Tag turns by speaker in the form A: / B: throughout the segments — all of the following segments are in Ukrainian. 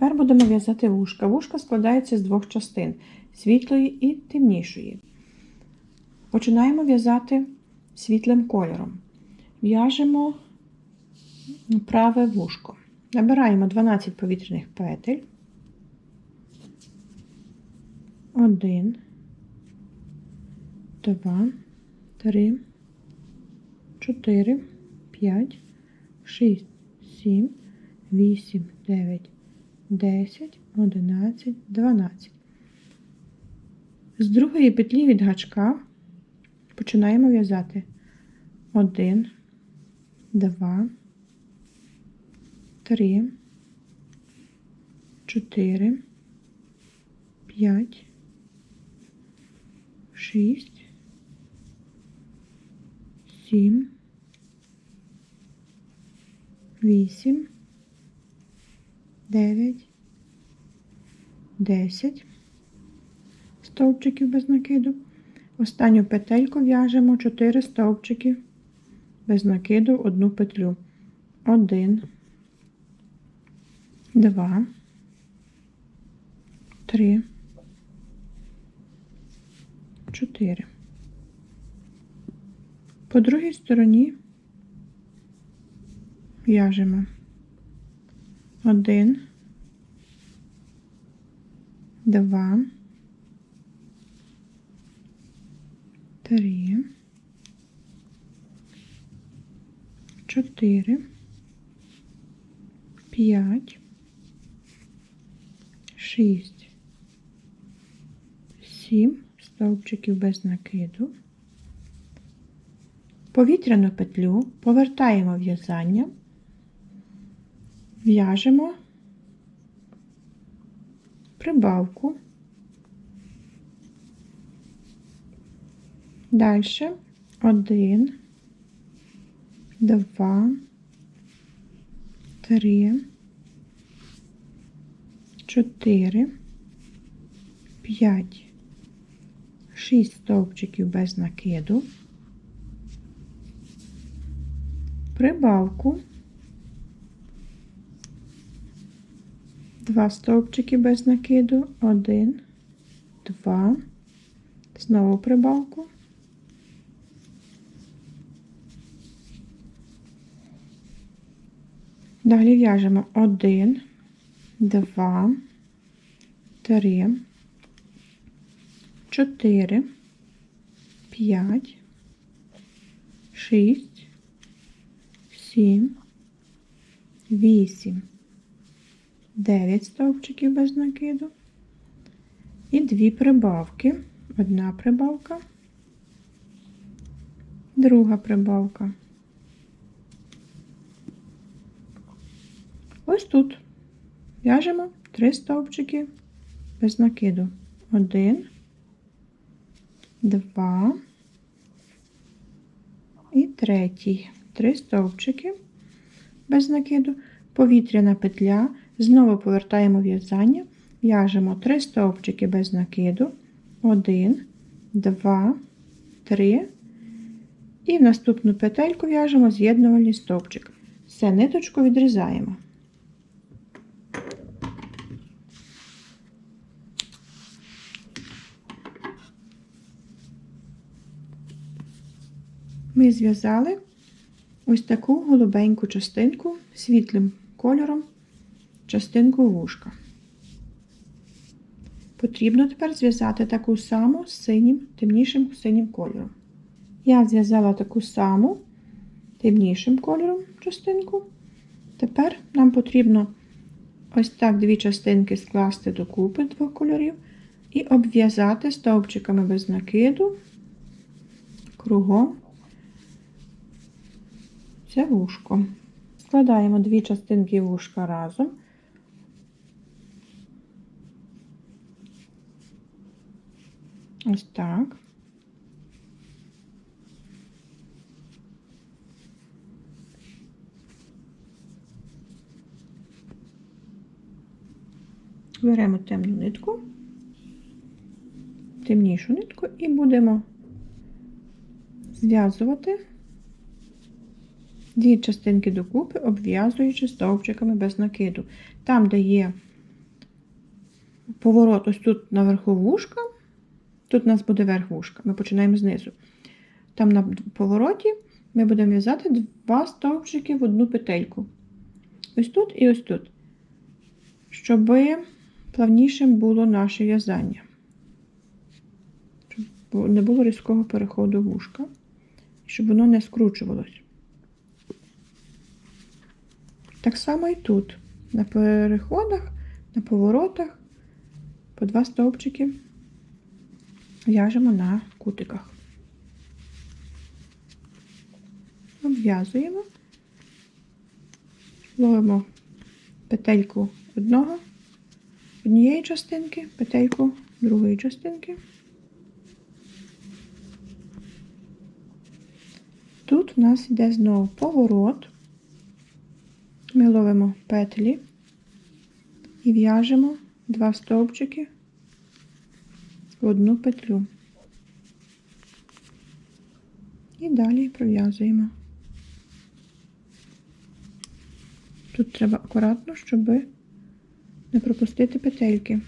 A: Тепер будемо в'язати вушка. Вушка складається з двох частин світлої і темнішої. Починаємо в'язати світлим кольором. В'яжемо праве вушко. Набираємо 12 повітряних петель. Один, два, три, чотири, п'ять, шість, сім, вісім, дев'ять, десять, одинадцять, дванадцять. З другої петлі від гачка починаємо в'язати один, два, три, чотири, п'ять, шість, сім, вісім, дев'ять, десять стовпчиків без накиду. Останню петельку в'яжемо 4 стовпчики без накиду одну петлю. Один, два, три, чотири. По другій стороні в'яжемо один, два, три, чотири, п'ять, шість, сім. Стовпчиків без накиду. Повітряну петлю. Повертаємо в'язання, в'яжемо прибавку. Далі один, два, три, чотири, п'ять, шість стовпчиків без накиду, прибавку, два стовпчики без накиду, один, два, знову прибавку. Далі в'яжемо 1, 2, 3, 4, 5, 6, 7, 8, 9 стовпчиків без накиду і дві прибавки. Одна прибавка, друга прибавка. Ось тут в'яжемо три стовпчики без накиду. Один, два і третій. Три стовпчики без накиду, повітряна петля. Знову повертаємо в'язання, в'яжемо три стовпчики без накиду. Один, два, три. І в наступну петельку в'яжемо з'єднувальний стовпчик. Все, ниточку відрізаємо. Ми зв'язали ось таку голубеньку частинку світлим кольором, частинку вушка. Потрібно тепер зв'язати таку саму з синім, темнішим синім кольором. Я зв'язала таку саму темнішим кольором частинку. Тепер нам потрібно ось так дві частинки скласти докупи двох кольорів і обв'язати стовпчиками без накиду кругом це вушко. Складаємо дві частинки вушка разом. Ось так. Беремо темну нитку, темнішу нитку і будемо зв'язувати дві частинки докупи, обв'язуючи стовпчиками без накиду. Там, де є поворот ось тут наверху вушка. Тут у нас буде верх вушка. Ми починаємо знизу. Там на повороті ми будемо в'язати два стовпчики в одну петельку. Ось тут і ось тут. Щоб плавнішим було наше в'язання. Щоб не було різкого переходу вушка. Щоб воно не скручувалось. Так само і тут. На переходах, на поворотах по два стовпчики в'яжемо на кутиках. Обв'язуємо, ловимо петельку одного, однієї частинки, петельку другої частинки. Тут у нас йде знову поворот. Ми ловимо петлі і в'яжемо два стовпчики в одну петлю. І далі пров'язуємо. Тут треба акуратно, щоб не пропустити петельки.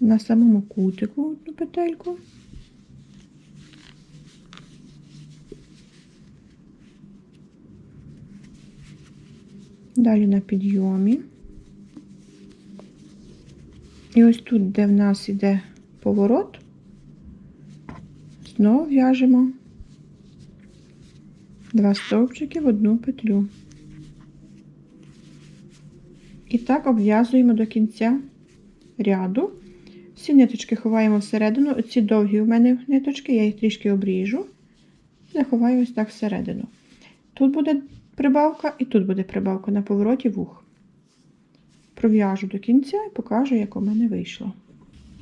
A: На самому кутику одну петельку. Далі на підйомі. І ось тут, де в нас іде поворот, знову в'яжемо два стовпчики в одну петлю. І так обв'язуємо до кінця ряду. Всі ниточки ховаємо всередину. Оці довгі у мене ниточки, я їх трішки обріжу. Заховаю ось так всередину. Тут буде прибавка і тут буде прибавка на повороті вух. Пров'яжу до кінця і покажу, як у мене вийшло.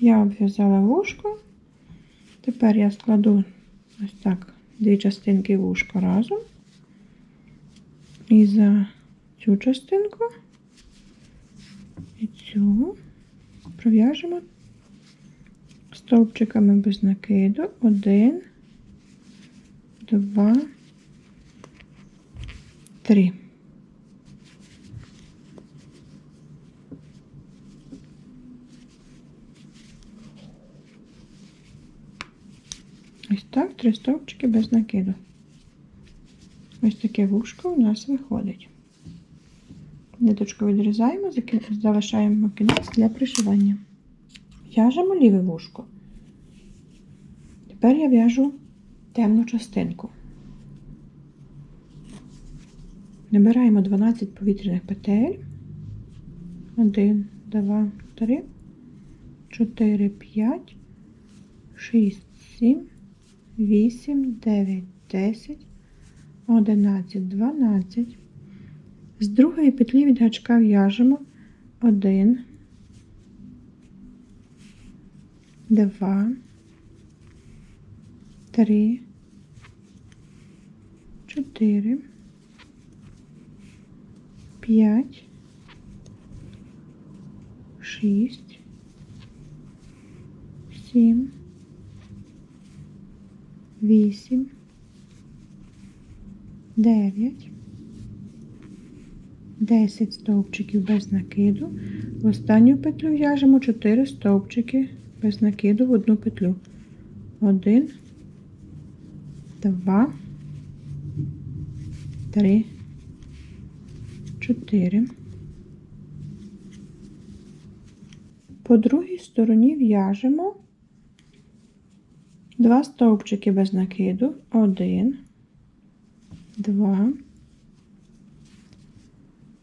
A: Я обв'язала вушко. Тепер я складу ось так дві частинки вушка разом. І за цю частинку і цю пров'яжемо стовпчиками без накиду. Один, два, три. Ось так, три стовпчики без накиду. Ось таке вушко у нас виходить. Ниточку відрізаємо, залишаємо кінець для пришивання. В'яжемо ліве вушко. Тепер я в'яжу темну частинку. Набираємо 12 повітряних петель. 1, 2, 3, 4, 5, 6, 7, 8, 9, 10, 11, 12. З другої петлі від гачка в'яжемо. 1, 2, 3, 4, 5, 6, 7, 8, 9, 10 стовпчиків без накиду. В останню петлю в'яжемо 4 стовпчики без накиду в одну петлю. 1, 2, 3, 4. По другій стороні в'яжемо Два стовпчики без накиду, один, два,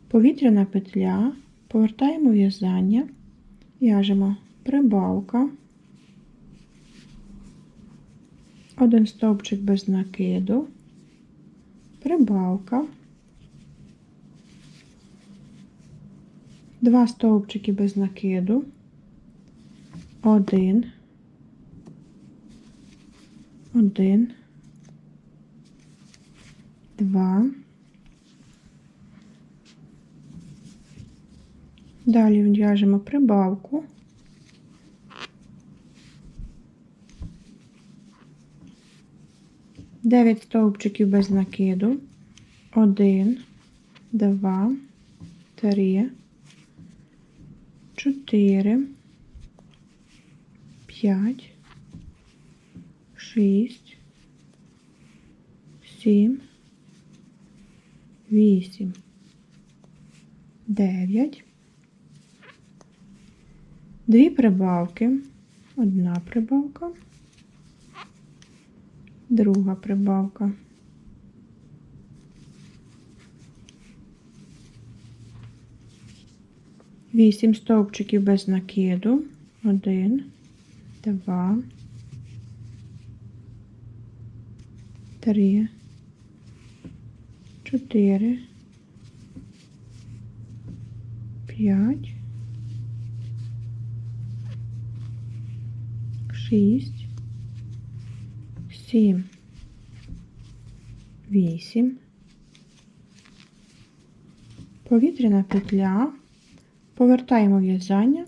A: повітряна петля, повертаємо в'язання, в'яжемо прибавка, один стовпчик без накиду, прибавка, два стовпчики без накиду, один, один, два. Далі в'яжемо прибавку. 9 стовпчиків без накиду. 1, 2, 3, 4, 5, 6, 7, 8, 9, дві прибавки, одна прибавка, друга прибавка. Вісім стовпчиків без накиду. Один, два, три, чотири, п'ять, шість, сім, вісім. Повітряна петля. Повертаємо в'язання,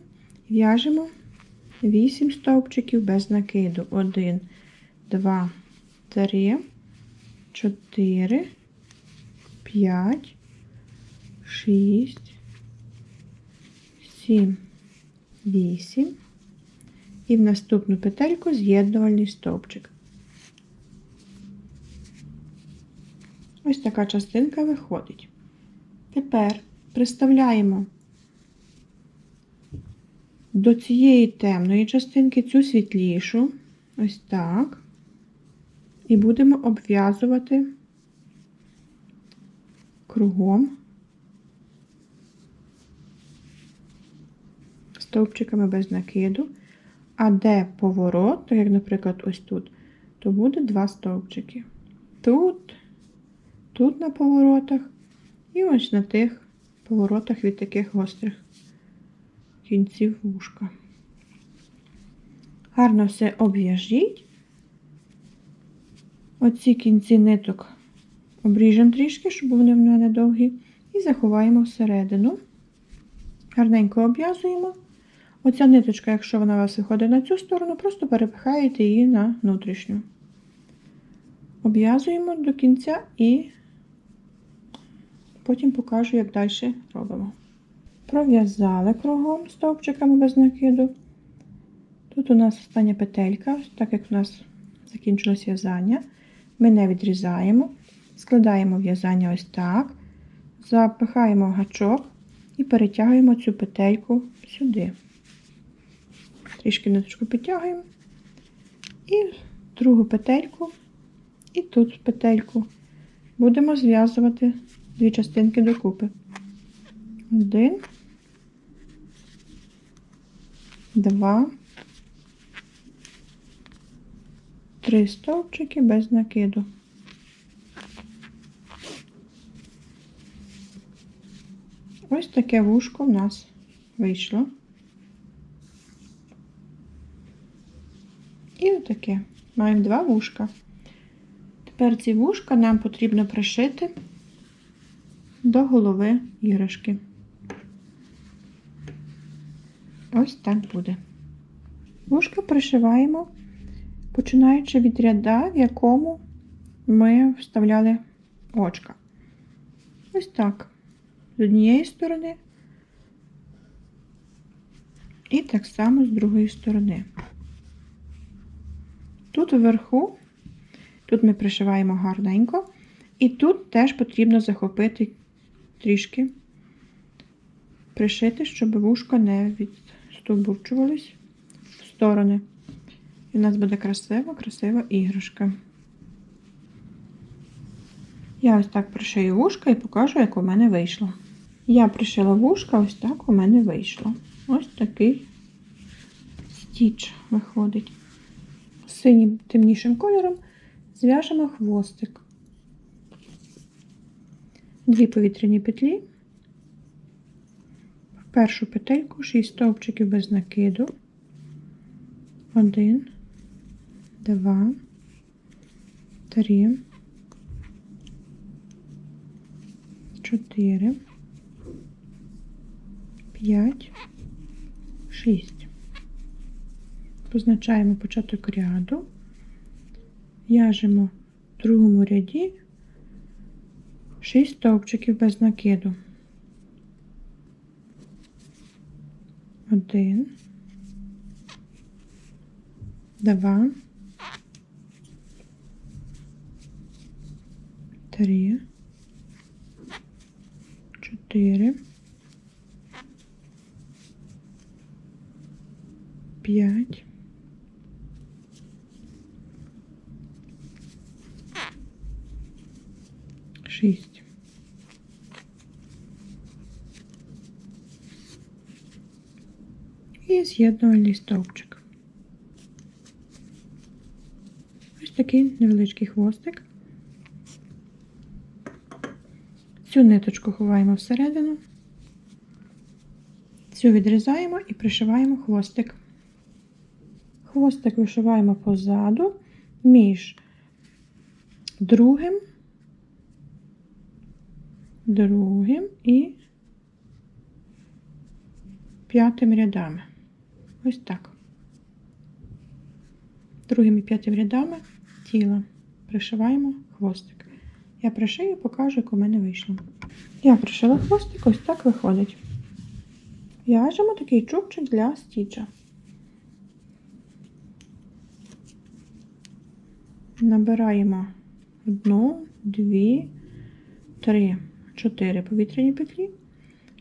A: в'яжемо 8 стовпчиків без накиду. 1, 2, 3, 4, 5, 6, 7, 8. І в наступну петельку з'єднувальний стовпчик. Ось така частинка виходить. Тепер приставляємо до цієї темної частинки цю світлішу, ось так, і будемо обв'язувати кругом стовпчиками без накиду, а де поворот, так як, наприклад, ось тут, то буде два стовпчики. Тут, тут на поворотах, і ось на тих поворотах від таких гострих кінців вушка. Гарно все обв'яжіть. Оці кінці ниток обріжемо трішки, щоб вони в мене довгі, і заховаємо всередину. Гарненько обв'язуємо. Оця ниточка, якщо вона у вас виходить на цю сторону, просто перепихаєте її на внутрішню. Обв'язуємо до кінця і потім покажу, як далі робимо. Пров'язали кругом стовпчиками без накиду. Тут у нас остання петелька, так як у нас закінчилось в'язання, ми не відрізаємо, складаємо в'язання ось так, запихаємо гачок і перетягуємо цю петельку сюди. Трішки ниточку підтягуємо. І другу петельку, і тут петельку будемо зв'язувати дві частинки докупи. Один, два, три стовпчики без накиду. Ось таке вушко в нас вийшло. І отаке. Маємо два вушка. Тепер ці вушка нам потрібно пришити до голови іграшки. Ось так буде. Вушка пришиваємо, починаючи від ряда, в якому ми вставляли очка. Ось так. З однієї сторони і так само з другої сторони. Тут вверху, тут ми пришиваємо гарненько, і тут теж потрібно захопити трішки, пришити, щоб вушка не відстовбурчувались в сторони. І в нас буде красива, красива іграшка. Я ось так пришию вушка і покажу, як у мене вийшло. Я пришила вушка, ось так у мене вийшло. Ось такий стіч виходить. Синім темнішим кольором зв'яжемо хвостик. Дві повітряні петлі, першу петельку 6 стовпчиків без накиду. 1, 2, 3, 4, 5, 6. Позначаємо початок ряду, в'яжемо в другому ряді 6 стовпчиків без накиду. Один, два, три, чотири, п'ять, шість. І з'єднувальний стовпчик. Ось такий невеличкий хвостик. Цю ниточку ховаємо всередину, цю відрізаємо і пришиваємо хвостик. Хвостик вишиваємо позаду між другим, другим і п'ятим рядами. Ось так. Другим і п'ятим рядами тіла пришиваємо хвостик. Я пришию, покажу, як у мене вийшло. Я пришила хвостик, ось так виходить. В'яжемо такий чубчик для стіча. Набираємо одну, дві, три, чотири повітряні петлі.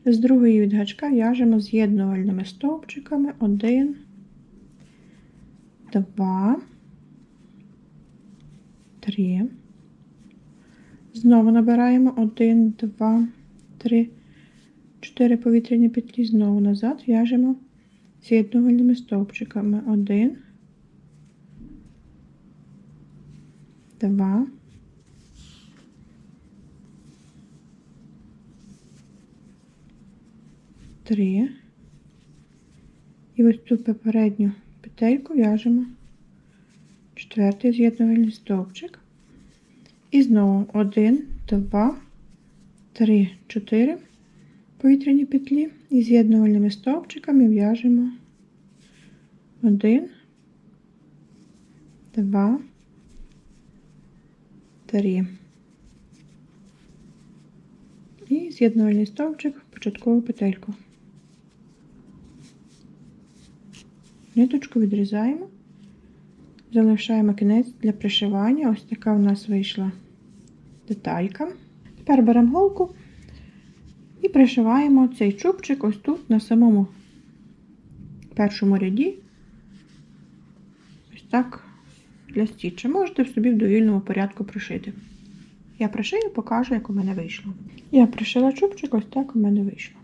A: З другої від гачка в'яжемо з'єднувальними стовпчиками один, два, три. Знову набираємо 1, 2, 3, 4 повітряні петлі. Знову назад в'яжемо з'єднувальними стовпчиками 1, 2, Три. І ось цю попередню петельку в'яжемо четвертий з'єднувальний стовпчик. І знову 1, 2, 3, 4 повітряні петлі і з'єднувальними стовпчиками в'яжемо 1, 2, 3. І з'єднувальний стовпчик, в початкову петельку. Ниточку відрізаємо. Залишаємо кінець для пришивання. Ось така у нас вийшла деталька. Тепер беремо голку і пришиваємо цей чубчик ось тут, на самому першому ряді. Ось так для стіча. Можете собі в довільному порядку пришити. Я пришию, покажу, як у мене вийшло. Я пришила чубчик, ось так у мене вийшло.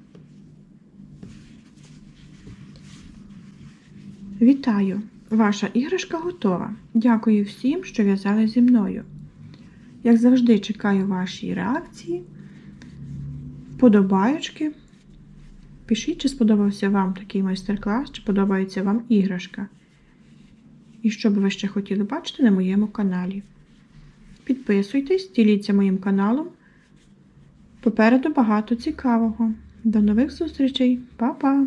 A: Вітаю! Ваша іграшка готова. Дякую всім, що в'язали зі мною. Як завжди, чекаю ваші реакції, вподобаючки. Пишіть, чи сподобався вам такий майстер-клас, чи подобається вам іграшка. І що би ви ще хотіли бачити на моєму каналі. Підписуйтесь, діліться моїм каналом. Попереду багато цікавого. До нових зустрічей. Па-па!